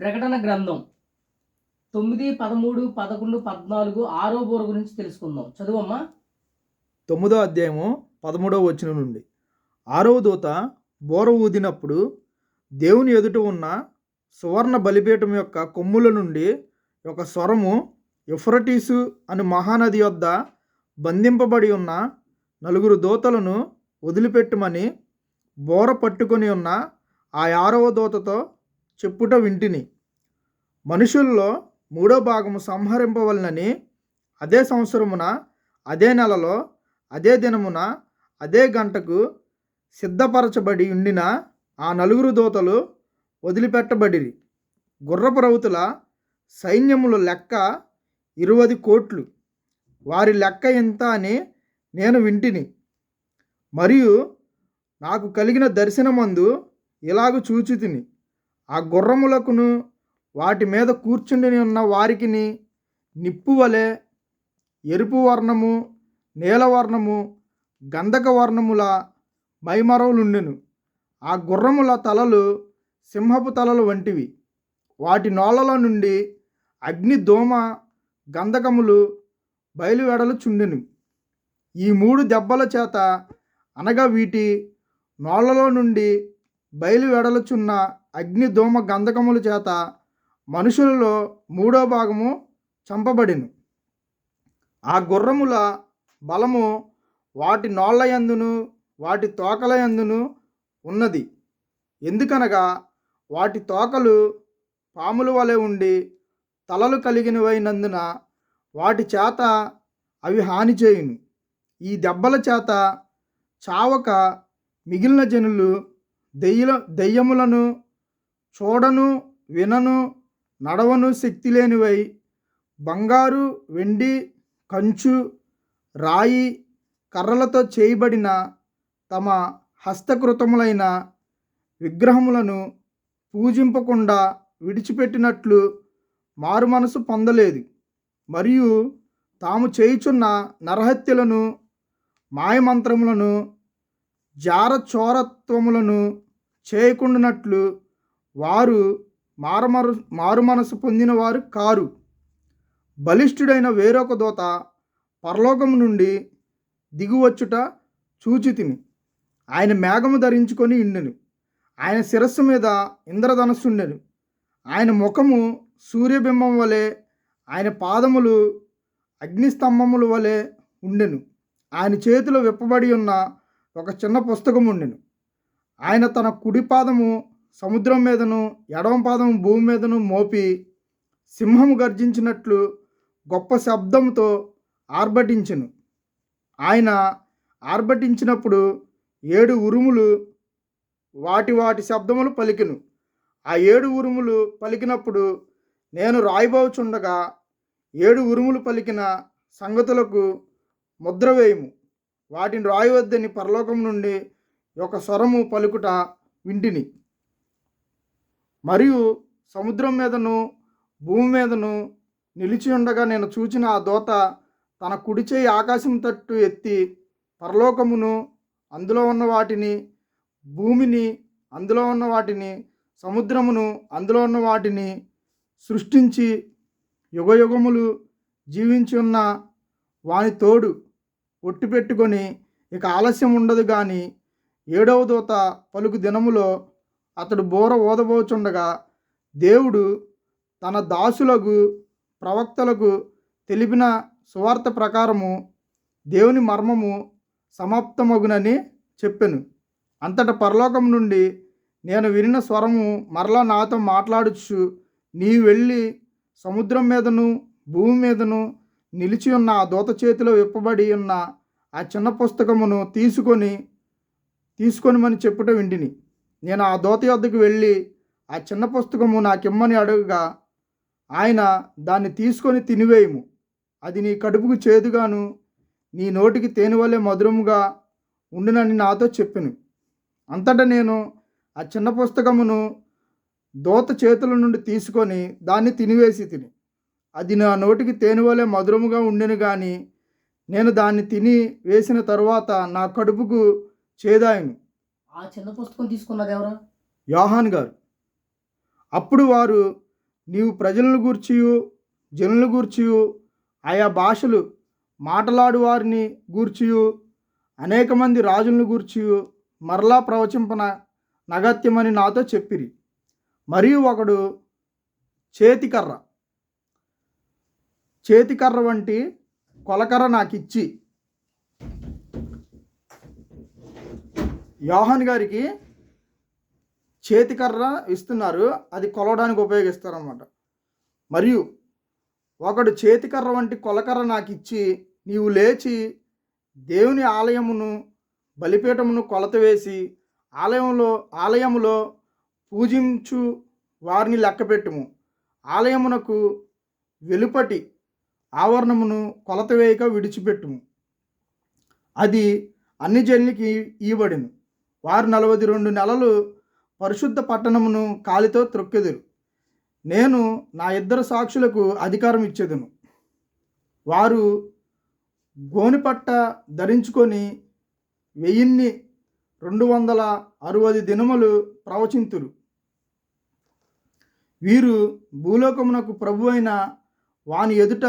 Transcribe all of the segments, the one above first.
ప్రకటన గ్రంథం తొమ్మిది పదమూడు పదకొండు పద్నాలుగు ఆరో బోర గురించి తెలుసుకుందాం. చదువమ్మా. తొమ్మిదో అధ్యాయము పదమూడవ వచనం నుండి. ఆరవ దూత బోర ఊదినప్పుడు దేవుని ఎదుట ఉన్న సువర్ణ బలిపీఠం యొక్క కొమ్ముల నుండి ఒక స్వరము ఎఫ్రటీసు అని మహానది యొద్ద బంధింపబడి ఉన్న నలుగురు దూతలను వదిలిపెట్టమని బోర పట్టుకొని ఉన్న ఆ ఆరవ దూతతో చెప్పుట వింటిని. మనుషుల్లో మూడో భాగము సంహరింపవలనని అదే సంవత్సరమున అదే నెలలో అదే దినమున అదే గంటకు సిద్ధపరచబడి ఉండిన ఆ నలుగురు దూతలు వదిలిపెట్టబడిరి. గుర్రపు రౌతుల సైన్యముల లెక్క ఇరువది కోట్లు. వారి లెక్క ఎంత అని నేను వింటిని. మరియు నాకు కలిగిన దర్శనమందు ఇలాగ చూచి తిని ఆ గుర్రములకును వాటి మీద కూర్చుండి ఉన్న వారికిని నిప్పు వలె ఎరుపు వర్ణము నీలవర్ణము గంధక వర్ణముల మైమరవులుండెను. ఆ గుర్రముల తలలు సింహపు తలలు వంటివి. వాటి నోళ్ళల నుండి అగ్ని దోమ గంధకములు బయలువెడలు చుండెను. ఈ మూడు దెబ్బల చేత అనగా వీటి నోళ్ళలో నుండి బయలువెడలుచున్న అగ్ని దోమ గంధకముల చేత మనుషులలో మూడో భాగము చంపబడిను. ఆ గుర్రముల బలము వాటి నోళ్ళ యందును వాటి తోకల యందును ఉన్నది. ఎందుకనగా వాటి తోకలు పాముల వలె ఉండి తలలు కలిగినవైనందున వాటి చేత అవి హాని చేయును. ఈ దెబ్బల చేత చావక మిగిలిన జనులు దెయ్య దెయ్యములను చూడను వినను నడవను శక్తి లేనివై బంగారు వెండి కంచు రాయి కర్రలతో చేయబడిన తమ హస్తకృతములైన విగ్రహములను పూజింపకుండా విడిచిపెట్టినట్లు మారు మనసు పొందలేదు. మరియు తాము చేయుచున్న నరహత్యలను మాయమంత్రములను జారచోరత్వములను చేయకుండానట్లు వారు మారుమరు మారు పొందిన వారు కారు. బలిష్ఠుడైన వేరొక దూత పరలోకము నుండి దిగువచ్చుట చూచితిని ఆయన మేఘము ధరించుకొని ఇండెను. ఆయన శిరస్సు మీద ఇంద్రధనస్సుండెను. ఆయన ముఖము సూర్యబింబం వలె ఆయన పాదములు అగ్నిస్తంభముల వలె ఉండెను. ఆయన చేతిలో విప్పబడి ఉన్న ఒక చిన్న పుస్తకం ఉండెను ఆయన తన కుడి పాదము సముద్రం మీదను ఎడమ పాదం భూమి మీదను మోపి సింహం గర్జించినట్లు గొప్ప శబ్దంతో ఆర్భటించెను. ఆయన ఆర్భటించినప్పుడు ఏడు ఉరుములు వాటి వాటి శబ్దములు పలికిను. ఆ ఏడు ఉరుములు పలికినప్పుడు నేను రాయిబోచుండగా ఏడు ఉరుములు పలికిన సంగతులకు ముద్ర వేయము. వాటిని రాయవద్దని పరలోకం నుండి ఒక స్వరము పలుకుట వింటిని. మరియు సముద్రం మీదను భూమి మీదను నిలిచి ఉండగా నేను చూచిన ఆ దోత తన కుడి చేయి ఆకాశం తట్టు ఎత్తి పరలోకమును అందులో ఉన్న వాటిని భూమిని అందులో ఉన్న వాటిని సముద్రమును అందులో ఉన్న వాటిని సృష్టించి యుగయుగములు జీవించి ఉన్న వాని తోడు ఒట్టు పెట్టుకొని ఇక ఆలస్యం ఉండదు కానీ ఏడవ దూత పలుకు దినములో అతడు బోర ఓదబోచుండగా దేవుడు తన దాసులకు ప్రవక్తలకు తెలిపిన సువార్త ప్రకారము దేవుని మర్మము సమాప్తమగునని చెప్పెను. అంతట పరలోకం నుండి నేను వినిన స్వరము మరలా నాతో మాట్లాడుచు నీ వెళ్ళి సముద్రం మీదను భూమి మీదను నిలిచి ఉన్న ఆ దూత చేతిలో విప్పబడి ఉన్న ఆ చిన్న పుస్తకమును తీసుకొని తీసుకొనిమని చెప్పుట వింటిని. నేను ఆ దోత యొద్దకు వెళ్ళి ఆ చిన్న పుస్తకము నాకిమ్మని అడుగుగా ఆయన దాన్ని తీసుకొని తినివేయము. అది నీ కడుపుకు చేదుగాను నీ నోటికి తేనె వలె మధురముగా ఉండునని నాతో చెప్పెను. అంతటా నేను ఆ చిన్న పుస్తకమును దూత చేతుల నుండి తీసుకొని దాన్ని తినివేసి తిని అది నా నోటికి తేనె వలె మధురముగా ఉండెను కానీ నేను దాన్ని తిని వేసిన తరువాత నా కడుపుకు చేదాయను. ఆ చిన్న పుస్తకం తీసుకున్నది ఎవరు? యోహాన్ గారు. అప్పుడు వారు నీవు ప్రజలను గూర్చియు జనుల గూర్చియు ఆయా భాషలు మాటలాడు వారిని గూర్చియు అనేక మంది రాజులను గూర్చియు మరలా ప్రవచింపన నగత్యమని నాతో చెప్పిరి. మరియు ఒకడు చేతికర్ర. చేతికర్ర వంటి కొలకర్ర నాకు యోహాన్ గారికి చేతికర్ర ఇస్తున్నారు. అది కొలవడానికి ఉపయోగిస్తారన్నమాట. మరియు ఒకడు చేతికర్ర వంటి కొలకర్ర నాకు ఇచ్చి నీవు లేచి దేవుని ఆలయమును బలిపీఠమును కొలత వేసి ఆలయంలో ఆలయములో పూజించు వారిని లెక్కపెట్టుము ఆలయమునకు వెలుపటి ఆవరణమును కొలత వేయక విడిచిపెట్టుము. అది అన్ని జనులకి ఇవ్వబడిను. వారు నలభై రెండు నెలలు పరిశుద్ధ పట్టణమును కాలితో త్రొక్కెదురు. నేను నా ఇద్దరు సాక్షులకు అధికారం ఇచ్చేదను. వారు గోనిపట్ట ధరించుకొని వెయ్యిన్ని రెండు వందల అరవై దినములు ప్రవచింతురు. వీరు భూలోకమునకు ప్రభు అయిన వాని ఎదుట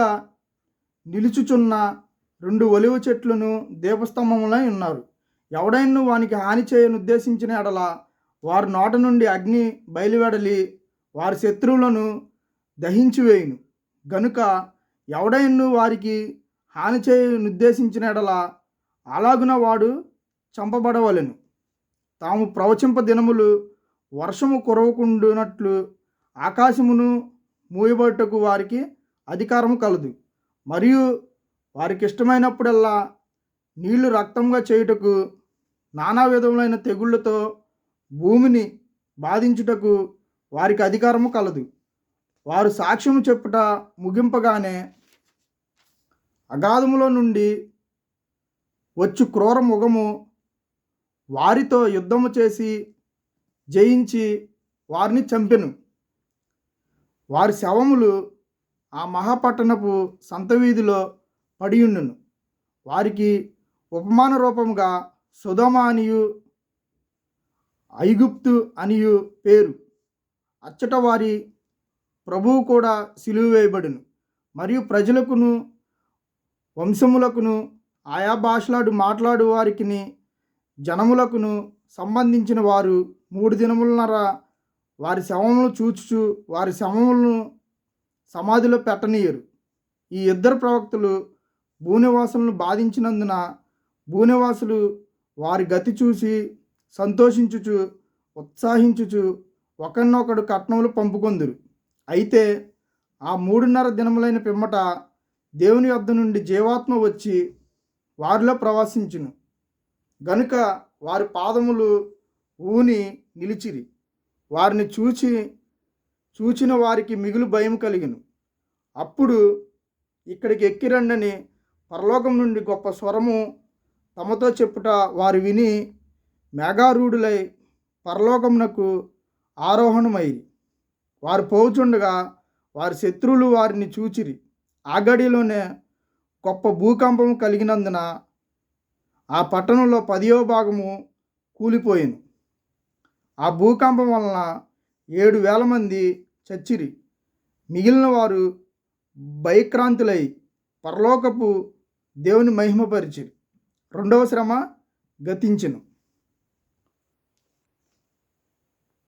నిలుచుచున్న రెండు ఒలివ చెట్లను దీపస్తంభములై ఉన్నారు. ఎవడైనా వానికి హాని చేయను ఉద్దేశించిన ఎడల వారి నోట నుండి అగ్ని బయలువెడలి వారి శత్రువులను దహించివేయును గనుక ఎవడైనా వారికి హాని చేయను ఉద్దేశించిన ఎడల అలాగున వాడు చంపబడవలెను. తాము ప్రవచింప దినములు వర్షము కురవకుండునట్లు ఆకాశమును మూయబట్టుకు వారికి అధికారము కలదు. మరియు వారికి ఇష్టమైనప్పుడల్లా నీళ్ళు రక్తంగా చేయుటకు నానా విధములైన తెగుళ్ళతో భూమిని బాధించుటకు వారికి అధికారము కలదు. వారు సాక్ష్యము చెప్పుట ముగింపగానే అగాధములో నుండి వచ్చు క్రూర ముఖము వారితో యుద్ధము చేసి జయించి వారిని చంపెను. వారి శవములు ఆ మహాపట్టణపు సంత వీధిలో పడియుండును వారికి ఉపమాన రూపముగా సుధమ అనియు ఐగుప్తు అనియు పేరు. అచ్చట వారి ప్రభువు కూడా సిలువ వేయబడును. మరియు ప్రజలకును వంశములకును ఆయా భాషలాడు మాట్లాడు వారికిని జనములకును సంబంధించిన వారు మూడు దినములన్నర వారి శవములను చూచుచు వారి శవములను సమాధిలో పెట్టనీయరు. ఈ ఇద్దరు ప్రవక్తలు భూనివాసులను బాధించినందున భూనివాసులు వారి గతి చూసి సంతోషించుచు ఉత్సాహించుచు ఒకరినొకడు కట్నములు పంపుకొందురు. అయితే ఆ మూడున్నర దినములైన పిమ్మట దేవుని వద్ద నుండి జీవాత్మ వచ్చి వారిలో ప్రవాసించును. గనుక వారి పాదములు ఊని నిలిచిరి. వారిని చూచి చూచిన వారికి మిగులు భయం కలిగిను. అప్పుడు ఇక్కడికి ఎక్కిరండని పరలోకం నుండి గొప్ప స్వరము తమతో చెప్పుట వారు విని మేఘారూఢులై పరలోకమునకు ఆరోహణమైరి వారు పోచుండగా వారి శత్రువులు వారిని చూచిరి. ఆ గడిలోనే గొప్ప భూకంపం కలిగినందున ఆ పట్టణంలో పదియో భాగము కూలిపోయింది ఆ భూకంపం వలన ఏడు వేల మంది చచ్చిరి. మిగిలిన వారు భయక్రాంతులై పరలోకపు దేవుని మహిమపరిచిరి. రెండవ శ్రమ గతించెను.